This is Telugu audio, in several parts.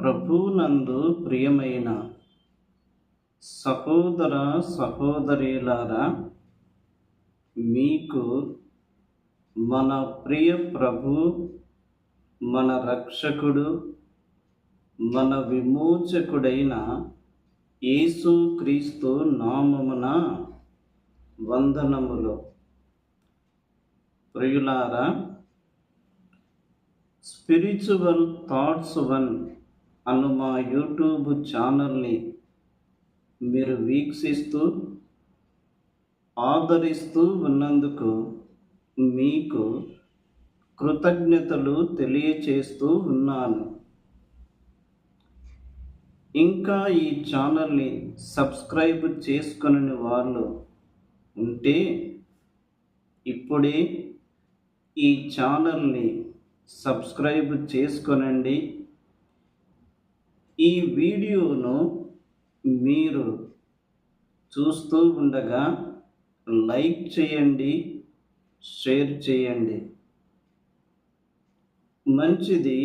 ప్రభునందు ప్రియమైన సహోదర సహోదరులారా మీకు మన ప్రియ ప్రభు మన రక్షకుడు మన విమోచకుడైన యేసు క్రీస్తు నామమున వందనములు. ప్రియులారా స్పిరిచువల్ థాట్స్ వన్ అన్న మా యూట్యూబ్ ఛానల్ని మీరు వీక్షిస్తూ ఆదరిస్తూ ఉన్నందుకు మీకు కృతజ్ఞతలు తెలియచేస్తూ ఉన్నాను. ఇంకా ఈ ఛానల్ని సబ్స్క్రైబ్ చేసుకుని వాళ్ళు ఉంటే ఇప్పుడే ఈ ఛానల్ని సబ్స్క్రైబ్ చేసుకొనండి. ఈ వీడియోను మీరు చూస్తూ ఉండగా లైక్ చేయండి షేర్ చేయండి. మంచిది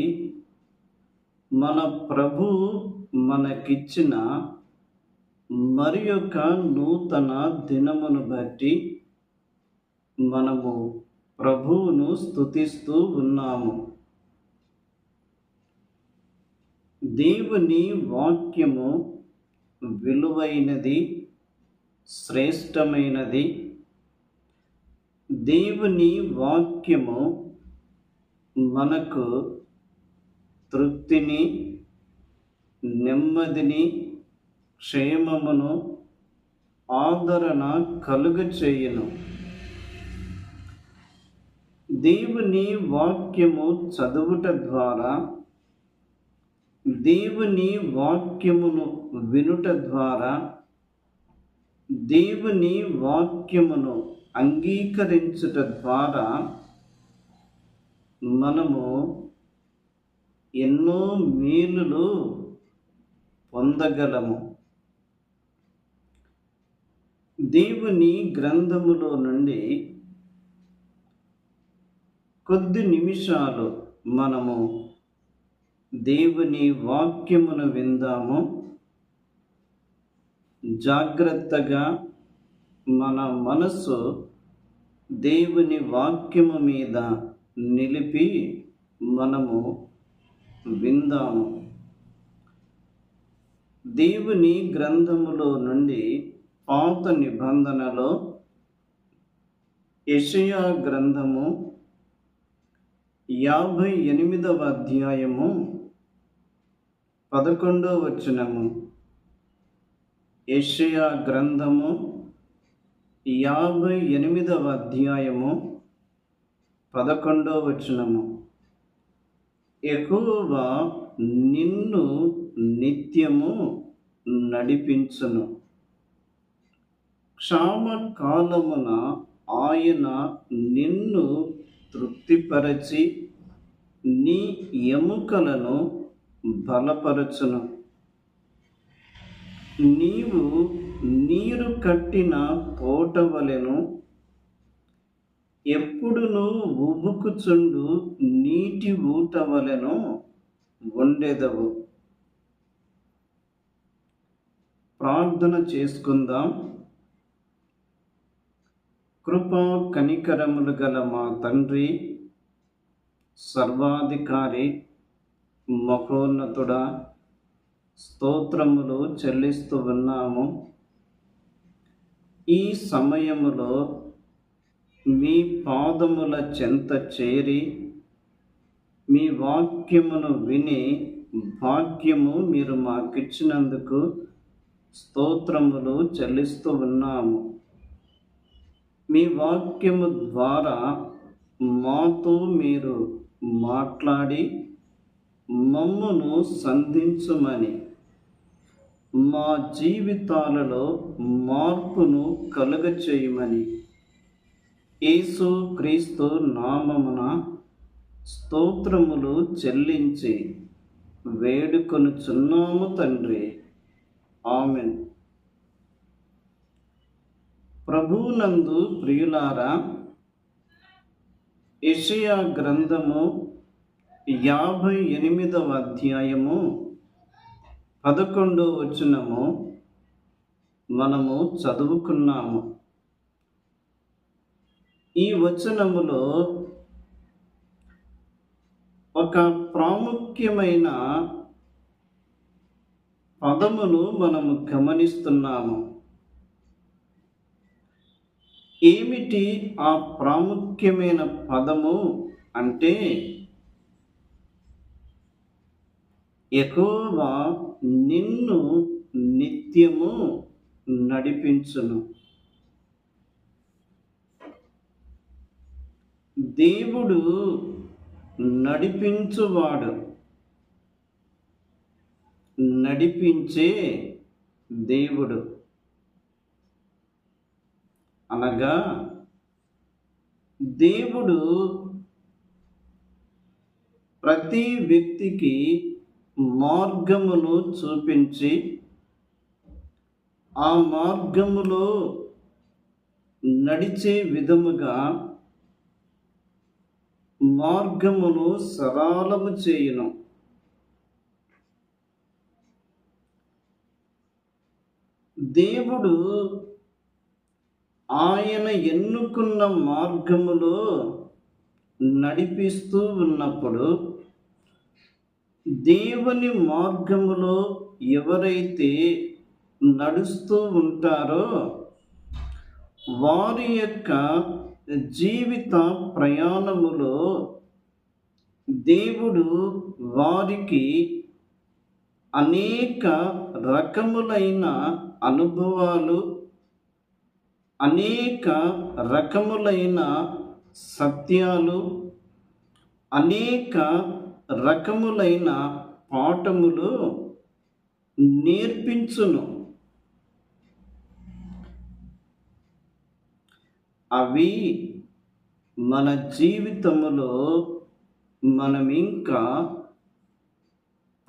మన ప్రభు మనకిచ్చిన మరి యొక్క నూతన దినమును బట్టి మనము ప్రభువును స్తుతిస్తూ ఉన్నాము. దేవుని వాక్యము విలువైనది శ్రేష్టమైనది. దేవుని వాక్యము మనకు తృప్తిని నెమ్మదిని క్షేమమును ఆదరణ కలుగు చేయును దేవుని వాక్యము చదువుట ద్వారా దేవుని వాక్యమును వినుట ద్వారా దేవుని వాక్యమును అంగీకరించుట ద్వారా మనము ఎన్నో మేలులు పొందగలము. దేవుని గ్రంథములో నుండి కొద్ది నిమిషాలు మనము దేవుని వాక్యమును విందాము. జాగ్రత్తగా మన మనసు దేవుని వాక్యము మీద నిలిపి మనము విందాము. దేవుని గ్రంథములో నుండి పాత నిబంధనలో యషయా గ్రంథము యాభై ఎనిమిదవ అధ్యాయము పదకొండో వచనము. యెషయా గ్రంథము యాభై ఎనిమిదవ అధ్యాయము పదకొండో వచనము. ఎక్కువగా నిన్ను నిత్యము నడిపించును. క్షామకాలమున ఆయన నిన్ను తృప్తిపరచి నీ ఎముకలను బలపరచును. నీవు నీరు కట్టిన తోట వలెను ఎప్పుడును ఉబుకుచుండు నీటి ఊట వలెను ఉండెదవు. ప్రార్థన చేసుకుందాం. కృపా కనికరములు గల మా తండ్రి సర్వాధికారి మహోన్నతుడా స్తోత్రములు చెల్లిస్తూ ఉన్నాము. ఈ సమయములో మీ పాదముల చెంత చేరి మీ వాక్యమును విని భాగ్యము మీరు మాకిచ్చినందుకు స్తోత్రములు చెల్లిస్తూ ఉన్నాము. మీ వాక్యము ద్వారా మాతో మీరు మాట్లాడి మమ్మను సంధించుమని మా జీవితాలలో మార్పును కలుగచేయమని. యేసు క్రీస్తు నామమున స్తోత్రములు చెల్లించి వేడుకొనుచున్నాము తండ్రి. ఆమెన్. ప్రభునందు ప్రియులారా యెషయా గ్రంథము యాభై ఎనిమిదవ అధ్యాయము పదకొండో వచనము మనము చదువుకున్నాము. ఈ వచనములో ఒక ప్రాముఖ్యమైన పదమును మనము గమనిస్తున్నాము. ఏమిటి ఆ ప్రాముఖ్యమైన పదము అంటే ఎక్కువ నిన్ను నిత్యము నడిపించును. దేవుడు నడిపించువాడు. నడిపించే దేవుడు. అనగా దేవుడు ప్రతి వ్యక్తికి మార్గమును చూపించి ఆ మార్గములో నడిచే విధముగా మార్గమును సరళము చేయను. దేవుడు ఆయన ఎన్నుకున్న మార్గములో నడిపిస్తూ ఉన్నప్పుడు దేవుని మార్గములో ఎవరైతే నడుస్తూ ఉంటారో వారి యొక్క జీవిత ప్రయాణములో దేవుడు వారికి అనేక రకములైన అనుభవాలు అనేక రకములైన సత్యాలు అనేక రకములైన పాఠములు నేర్పించును. అవి మన జీవితములో మనం ఇంకా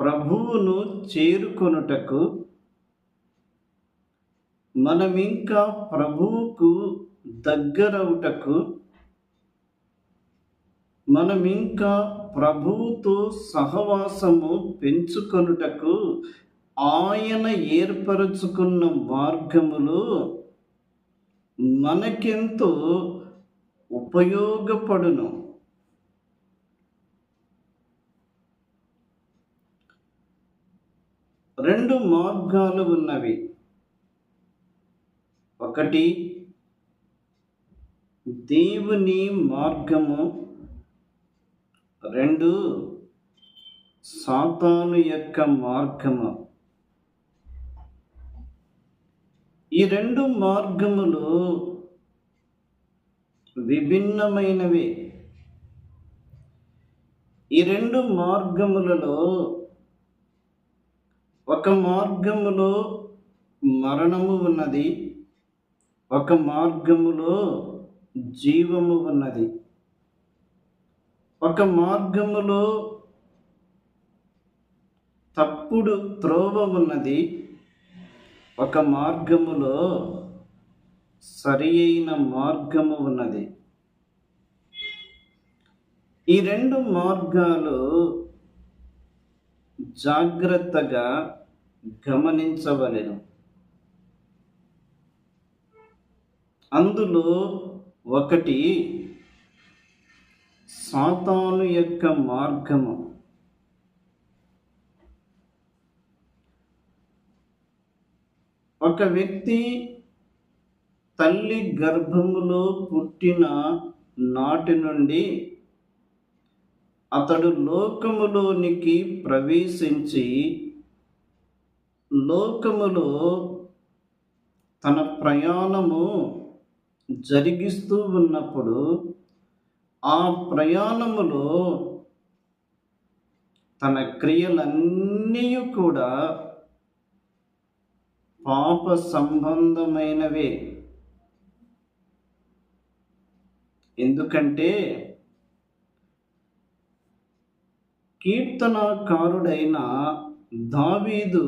ప్రభువును చేరుకొనుటకు మనం ఇంకా ప్రభువుకు దగ్గరవుటకు మనం ఇంకా ప్రభువుతో సహవాసము పెంచుకొనుటకు ఆయన ఏర్పరచుకున్న మార్గములు మనకెంతో ఉపయోగపడును. రెండు మార్గాలు ఉన్నవి. ఒకటి దేవుని మార్గము. రెండు సాతాను యొక్క మార్గము. ఈ రెండు మార్గములు విభిన్నమైనవి. ఈ రెండు మార్గములలో ఒక మార్గములో మరణము ఉన్నది ఒక మార్గములో జీవము ఉన్నది. ఒక మార్గములో తప్పుడు త్రోవ ఉన్నది ఒక మార్గములో సరి అయిన మార్గము ఉన్నది. ఈ రెండు మార్గాలు జాగ్రత్తగా గమనించవలను. అందులో ఒకటి సాతాను యొక్క మార్గము. ఒక వ్యక్తి తల్లి గర్భములో పుట్టిన నాటి నుండి అతడు లోకములోనికి ప్రవేశించి లోకములో తన ప్రయాణము జరిగిస్తూ ఉన్నప్పుడు ఆ ప్రయాణములో తన క్రియలన్నీ కూడా పాప సంబంధమైనవే. ఎందుకంటే కీర్తనకారుడైన దావీదు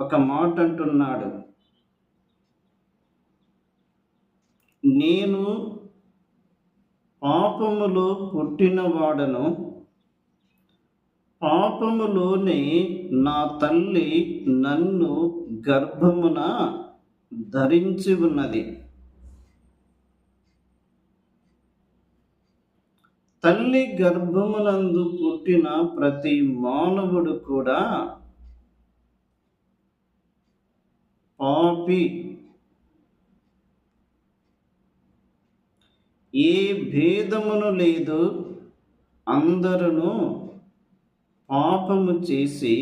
ఒక మాట అంటున్నాడు నేను పాపములో పుట్టినవాడను. పాపములోనే నా తల్లి నన్ను గర్భమున ధరించి ఉన్నది తల్లి గర్భమునందు పుట్టిన ప్రతి మానవుడు కూడా పాపి. ఏ భేదమును లేదు అందరూ పాపము చేసి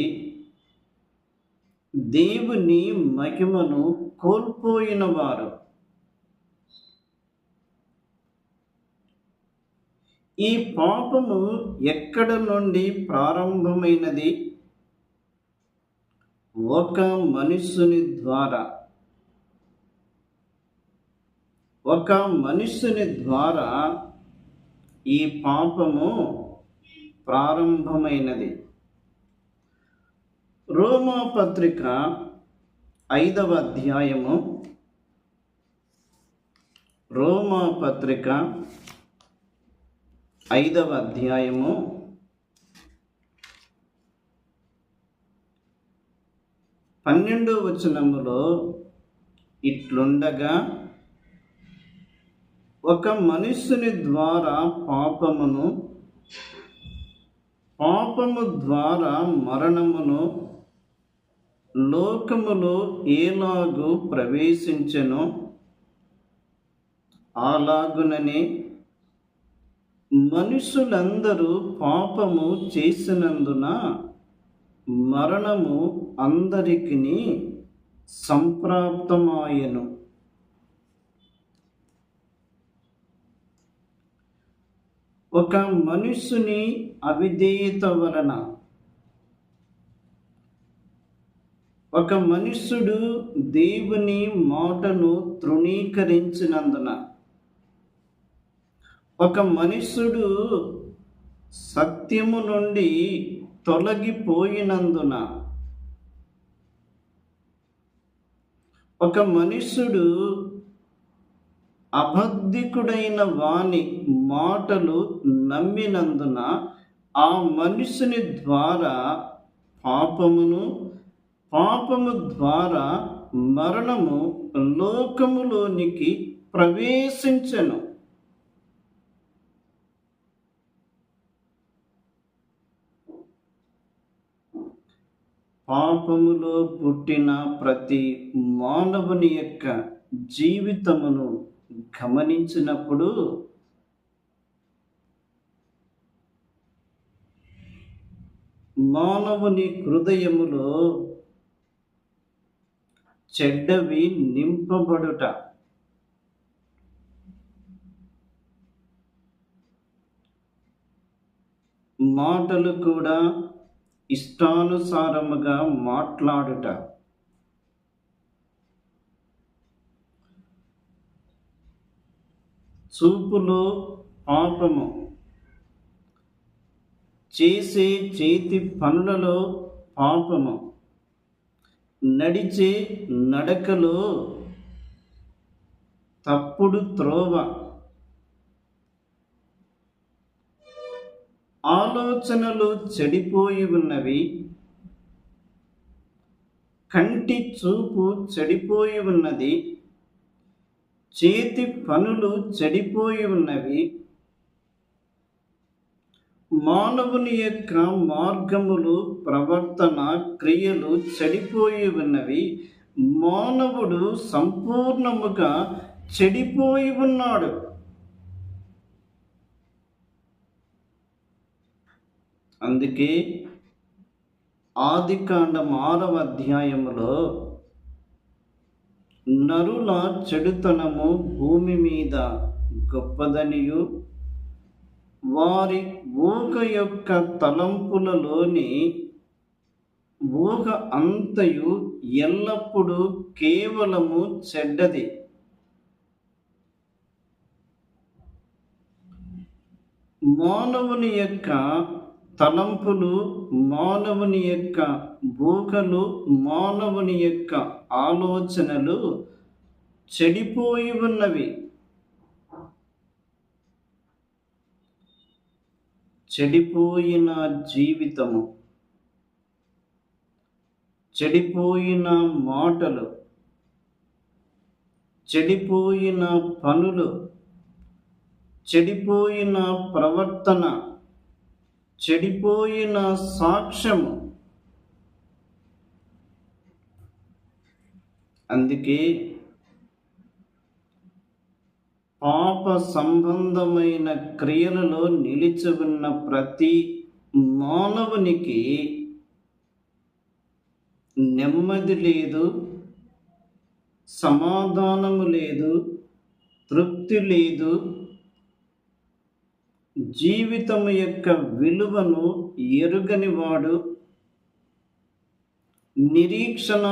దేవుని మహిమను కోల్పోయిన వారు ఈ పాపము ఎక్కడ నుండి ప్రారంభమైనది? ఒక మనుషుని ద్వారా. ఒక మనుషుని ద్వారా ఈ పాపము ప్రారంభమైనది. రోమాపత్రిక ఐదవ అధ్యాయము. రోమాపత్రిక ఐదవ అధ్యాయము. పన్నెండో వచనములో ఇట్లుండగా ఒక మనుష్యుని ద్వారా పాపమును పాపము ద్వారా మరణమును లోకములో ఏలాగు ప్రవేశించెను అలాగునని మనుషులందరూ పాపము చేసినందున మరణము అందరికి సంప్రాప్తమాయను. ఒక మనుషుని అవిధేయత వలన. ఒక మనుష్యుడు దేవుని మాటను తృణీకరించినందున. ఒక మనుష్యుడు సత్యము నుండి తొలగిపోయినందున. ఒక మనుష్యుడు అబద్ధికుడైన వాని మాటలు నమ్మినందున ఆ మనుషుని ద్వారా పాపమును పాపము ద్వారా మరణము లోకములోనికి ప్రవేశించను. పాపములో పుట్టిన ప్రతి మానవుని యొక్క జీవితమును గమనించినప్పుడు మానవుని హృదయములో చెడ్డవి నింపబడుట. మాటలు కూడా ఇష్టానుసారముగా మాట్లాడుట. చూపులో పాపము. చేసే చేతి పనులలో పాపము. నడిచే నడకలో తప్పుడు త్రోవ. ఆలోచనలు చెడిపోయి ఉన్నవి. కంటి చూపు చెడిపోయి ఉన్నది. చేతి పనులు చెడిపోయి ఉన్నవి. మానవుని యొక్క మార్గములు ప్రవర్తన క్రియలు చెడిపోయి ఉన్నవి. మానవుడు సంపూర్ణముగా చెడిపోయి ఉన్నాడు. అందుకే ఆది కాండం ఆరవ అధ్యాయములో నరుల చెడుతనము భూమి మీద గొప్పదనియు. వారి ఊక యొక్క తలంపులలోని ఊక అంతయు ఎల్లప్పుడూ కేవలము చెడ్డది. మానవుని యొక్క తలంపులు మానవుని యొక్క భూకలు మానవుని యొక్క ఆలోచనలు చెడిపోయి ఉన్నవి. చెడిపోయిన జీవితము చెడిపోయిన మాటలు చెడిపోయిన పనులు చెడిపోయిన ప్రవర్తన చెడిపోయిన సాక్ష్యము. అందుకే పాప సంబంధమైన క్రియలలో నిలిచి ఉన్న ప్రతి మానవునికి నెమ్మది లేదు సమాధానము లేదు తృప్తి లేదు జీవితము యొక్క విలువను ఎరుగనివాడు నిరీక్షణ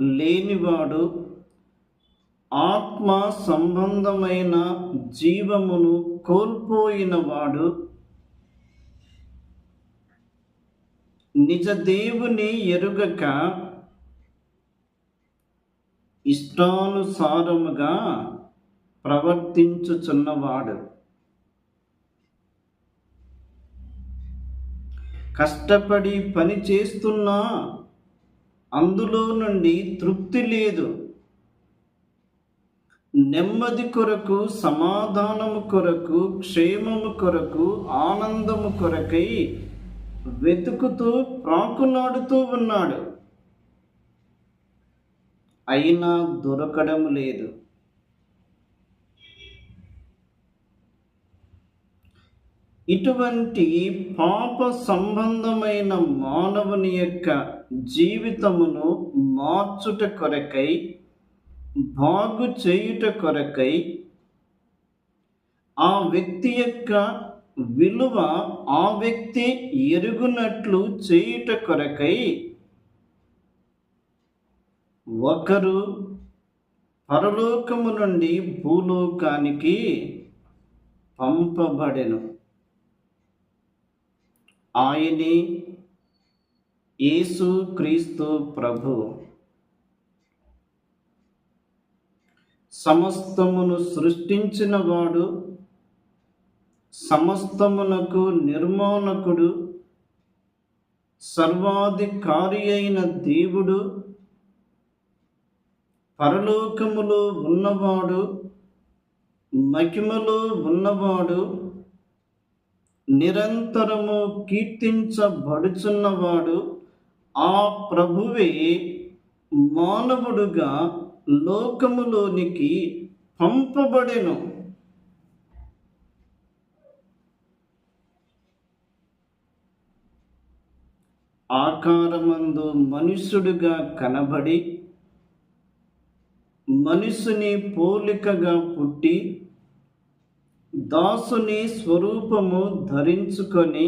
లేనివాడు ఆత్మ సంబంధమైన జీవమును కోల్పోయినవాడు నిజ దేవుని ఎరుగక ఇష్టానుసారముగా ప్రవర్తించుచున్నవాడు. కష్టపడి పని చేస్తున్నా అందులో నుండి తృప్తి లేదు. నెమ్మది కొరకు సమాధానము కొరకు క్షేమము కొరకు ఆనందము కొరకై వెతుకుతూ ప్రాకులాడుతూ ఉన్నాడు. అయినా దొరకడం లేదు. ఇటువంటి పాప సంబంధమైన మానవుని యొక్క జీవితమును మార్చుట కొరకై బాగు చేయుట కొరకై ఆ వ్యక్తి యొక్క విలువ ఆ వ్యక్తి ఎరుగునట్లు చేయుట కొరకై ఒకరు పరలోకము నుండి భూలోకానికి పంపబడెను. ఆయనే యేసు క్రీస్తు ప్రభు. సమస్తమును సృష్టించినవాడు సమస్తమునకు నిర్మాణకుడు సర్వాధికారి అయిన దేవుడు పరలోకములో ఉన్నవాడు మహిమలో ఉన్నవాడు నిరంతరము కీర్తించబడుచున్నవాడు ఆ ప్రభువే మానవుడుగా లోకములోనికి పంపబడెను. ఆకారమందు మనుష్యుడుగా కనబడి మనుషుని పోలికగా పుట్టి దాసుని స్వరూపము ధరించుకొని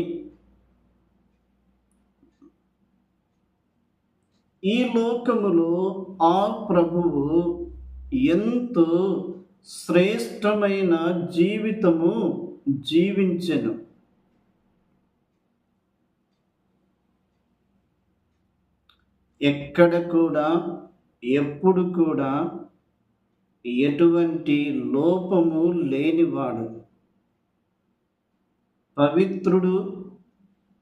ఈ లోకములో ఆ ప్రభువు ఎంతో శ్రేష్టమైన జీవితము జీవించెను. ఎక్కడ కూడా ఎప్పుడు కూడా ఎటువంటి లోపము లేనివాడు. పవిత్రుడు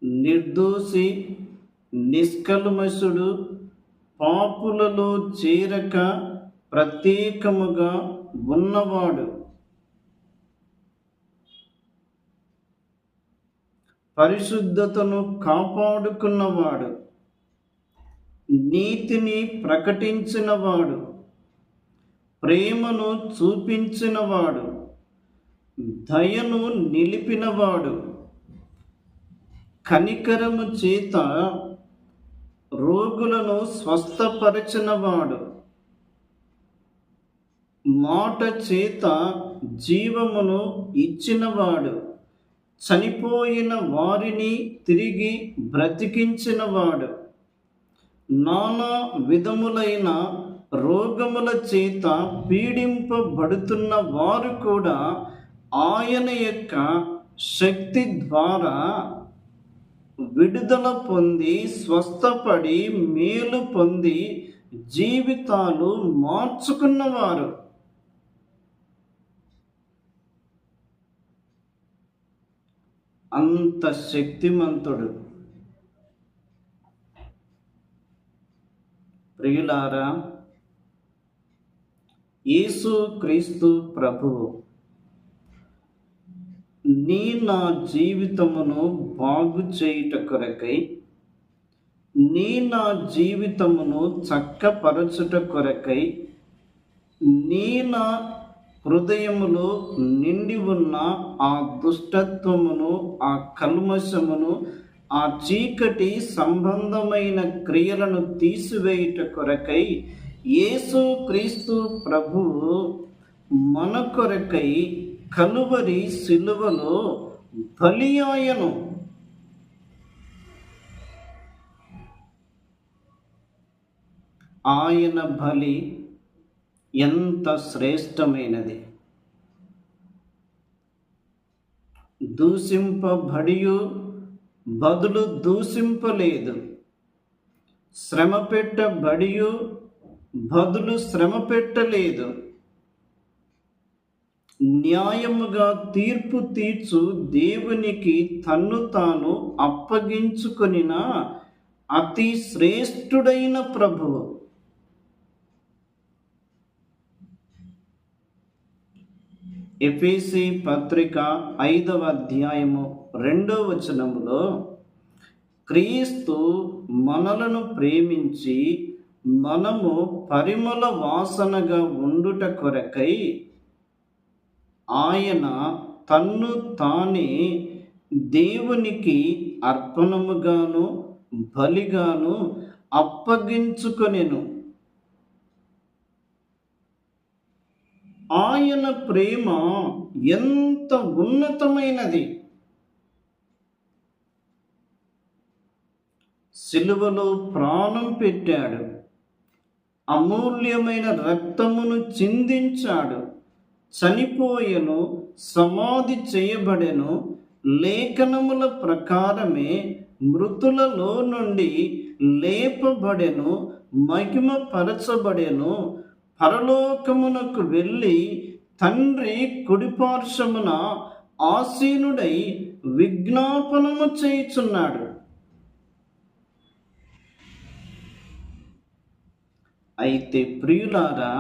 నిర్దోషి నిష్కల్మషుడు పాపులలో చేరక ప్రత్యేకముగా ఉన్నవాడు. పరిశుద్ధతను కాపాడుకున్నవాడు. నీతిని ప్రకటించినవాడు. ప్రేమను చూపించినవాడు దయను నిలిపినవాడు. కనికరము చేత రోగులను స్వస్థపరచినవాడు. మాట చేత జీవమును ఇచ్చినవాడు. చనిపోయిన వారిని తిరిగి బ్రతికించినవాడు. నానా విధములైన రోగముల చేత పీడింపబడుతున్న వారు కూడా ఆయన యొక్క శక్తి ద్వారా విడుదల పొంది స్వస్థపడి మేలు పొంది జీవితాలు మార్చుకున్నవారు. అంత శక్తిమంతుడు. ప్రియులారా యేసు క్రీస్తు ప్రభువు నీ నా జీవితమును బాగు చేయుట కొరకై నీ నా జీవితమును చక్కపరచుట కొరకై నీ నా హృదయములో నిండి ఉన్న ఆ దుష్టత్వమును ఆ కల్మషమును ఆ చీకటి సంబంధమైన క్రియలను తీసివేయుట కొరకై యేసు క్రీస్తు ప్రభు మన కొరకై కలువరి సిలువలో బలియాయను. ఆయన బలి ఎంత శ్రేష్టమైనది. దూషింపబడియు బదులు దూషింపలేదు. శ్రమ పెట్టబడియు బదులు శ్రమ పెట్టలేదు. న్యాయముగా తీర్పు తీర్చు దేవునికి తన్ను తాను అప్పగించుకొనిన అతి శ్రేష్ఠుడైన ప్రభువు. ఎఫేసి పత్రిక ఐదవ అధ్యాయము రెండవ వచనములో క్రీస్తు మనలను ప్రేమించి మనము పరిమళ వాసనగా ఉండుట కొరకై ఆయన తన్ను తానే దేవునికి అర్పణముగాను బలిగాను అప్పగించుకొనెను. ఆయన ప్రేమ ఎంత ఉన్నతమైనది! సిలువలో ప్రాణం పెట్టాడు. అమూల్యమైన రక్తమును చిందించాడు. చనిపోయెను సమాధి చేయబడెను. లేఖనముల ప్రకారమే మృతులలో నుండి లేపబడెను మహిమపరచబడెను. పరలోకమునకు వెళ్ళి తండ్రి కుడిపార్శ్వమున ఆసీనుడై విజ్ఞాపనము చేయుచున్నాడు. అయితే ప్రియులారా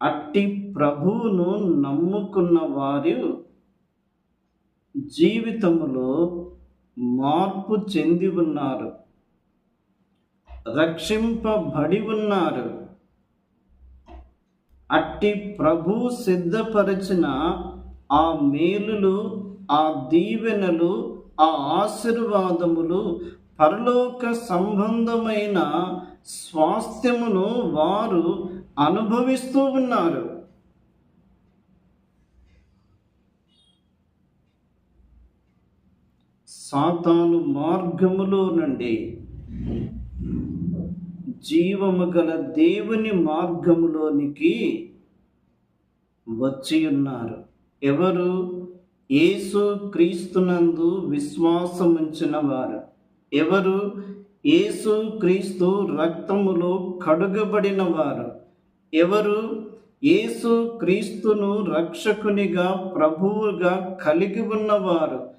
అట్టి ప్రభువును నమ్ముకున్న వారు జీవితములో మార్పు చెంది ఉన్నారు రక్షింపబడి ఉన్నారు. అట్టి ప్రభు సిద్ధపరిచిన ఆ మేలులు ఆ దీవెనలు ఆ ఆశీర్వాదములు పరలోక సంబంధమైన స్వాస్థ్యమును వారు అనుభవిస్తూ ఉన్నారు. సాతాను మార్గములో నుండి జీవము గల దేవుని మార్గములోనికి వచ్చి ఉన్నారు. ఎవరు? యేసు క్రీస్తునందు విశ్వాసముంచిన వారు ఎవరు? యేసు క్రీస్తు రక్తములో కడుగబడిన వారు ఎవరు? యేసు క్రీస్తును రక్షకునిగా ప్రభువుగా కలిగి ఉన్నవారు.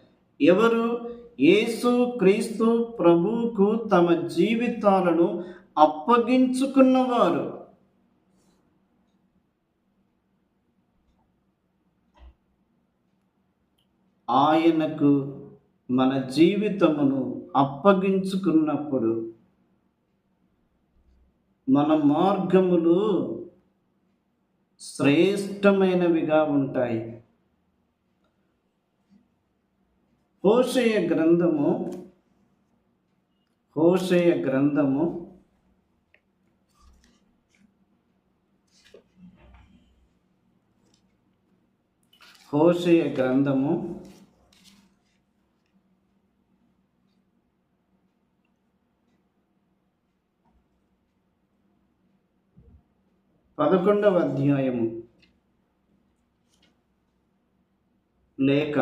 ఎవరు? యేసు క్రీస్తు ప్రభువుకు తమ జీవితాలను అప్పగించుకున్నవారు. ఆయనకు మన జీవితమును అప్పగించుకున్నప్పుడు మన మార్గములు శ్రేష్టమైనవిగా ఉంటాయి. హోషయ గ్రంథము హోషయ గ్రంథము హోషయ గ్రంథము పదకొండవ అధ్యాయము. లేక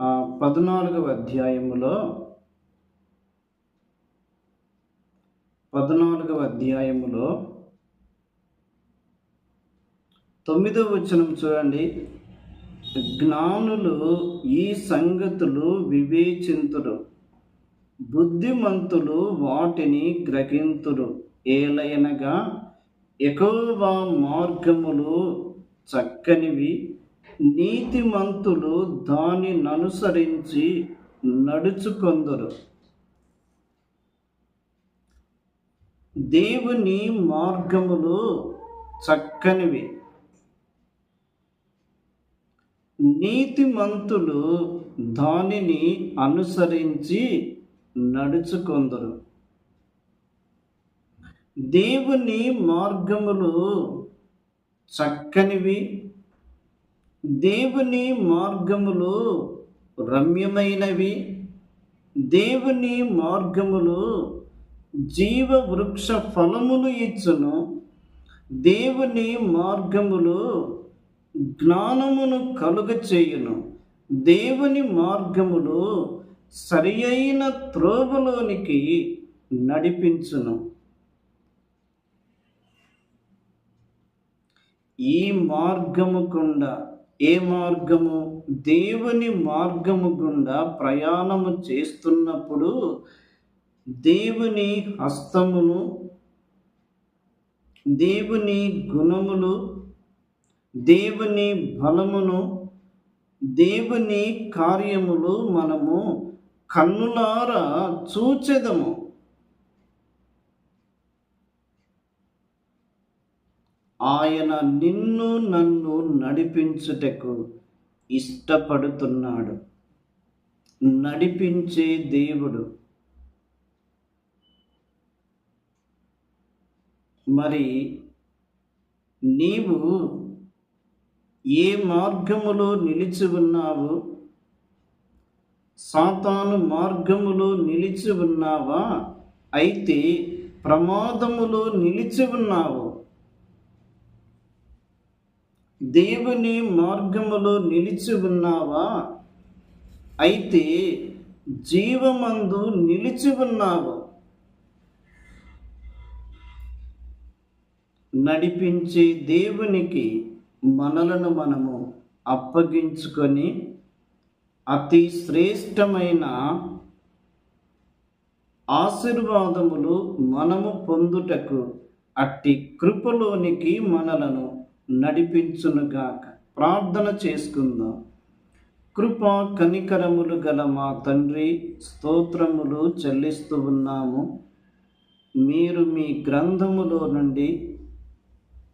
ఆ పద్నాలుగవ అధ్యాయములో పద్నాలుగవ అధ్యాయములో తొమ్మిదవ వచనం చూడండి. జ్ఞానులు ఈ సంగతులు వివేచింతురు. బుద్ధిమంతులు వాటిని గ్రహింతురు. ఏలయనగా ఎక్కువ మార్గములు చక్కనివి నీతిమంతులు దానిని అనుసరించి నడుచుకొందరు. దేవుని మార్గములు చక్కనివి నీతిమంతులు దానిని అనుసరించి నడుచుకొందరు. దేవుని మార్గములు చక్కనివి. దేవుని మార్గములు రమ్యమైనవి. దేవుని మార్గములు జీవ వృక్ష ఫలములు ఇచ్చును. దేవుని మార్గములు జ్ఞానమును కలుగ చేయును. దేవుని మార్గములు సరి అయిన త్రోవలోనికి నడిపించును. ఈ మార్గము గుండా ఏ మార్గము? దేవుని మార్గము గుండా ప్రయాణము చేస్తున్నప్పుడు దేవుని హస్తమును దేవుని గుణములు దేవుని బలమును దేవుని కార్యములు మనము కన్నులారా చూచెదము. ఆయన నిన్ను నన్ను నడిపించుటకు ఇష్టపడుతున్నాడు. నడిపించే దేవుడు. మరి నీవు ఏ మార్గములో నిలిచి ఉన్నావు? సాతాను మార్గములో నిలిచి ఉన్నావా? అయితే ప్రమాదములో నిలిచి ఉన్నావు. దేవుని మార్గములో నిలిచి ఉన్నావా? అయితే జీవమందు నిలిచి ఉన్నావు. నడిపించే దేవునికి మనలను మనము అప్పగించుకొని అతి శ్రేష్టమైన ఆశీర్వాదములు మనము పొందుటకు అట్టి కృపలోనికి మనలను నడిపించునుగాక. ప్రార్థన చేసుకుందాం. కృప కనికరములు గల మా తండ్రి స్తోత్రములు చెల్లిస్తూ ఉన్నాము. మీరు మీ గ్రంథములో నుండి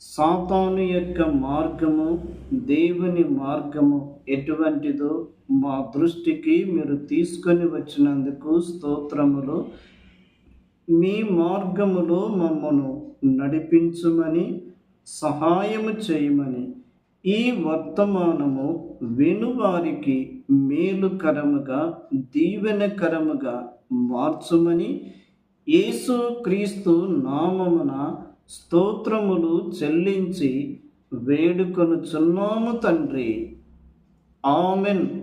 సాతాను యొక్క మార్గము దేవుని మార్గము ఎటువంటిదో మా దృష్టికి మీరు తీసుకొని వచ్చినందుకు స్తోత్రములు. మీ మార్గములో మమ్మను నడిపించుమని సహాయము చేయమని ఈ వర్తమానము వెనువారికి మేలుకరముగా దీవెనకరముగా మార్చుమని యేసు క్రీస్తు నామమున స్తోత్రములు చెల్లించి వేడుకొనుచున్నాము తండ్రి. ఆమెన్.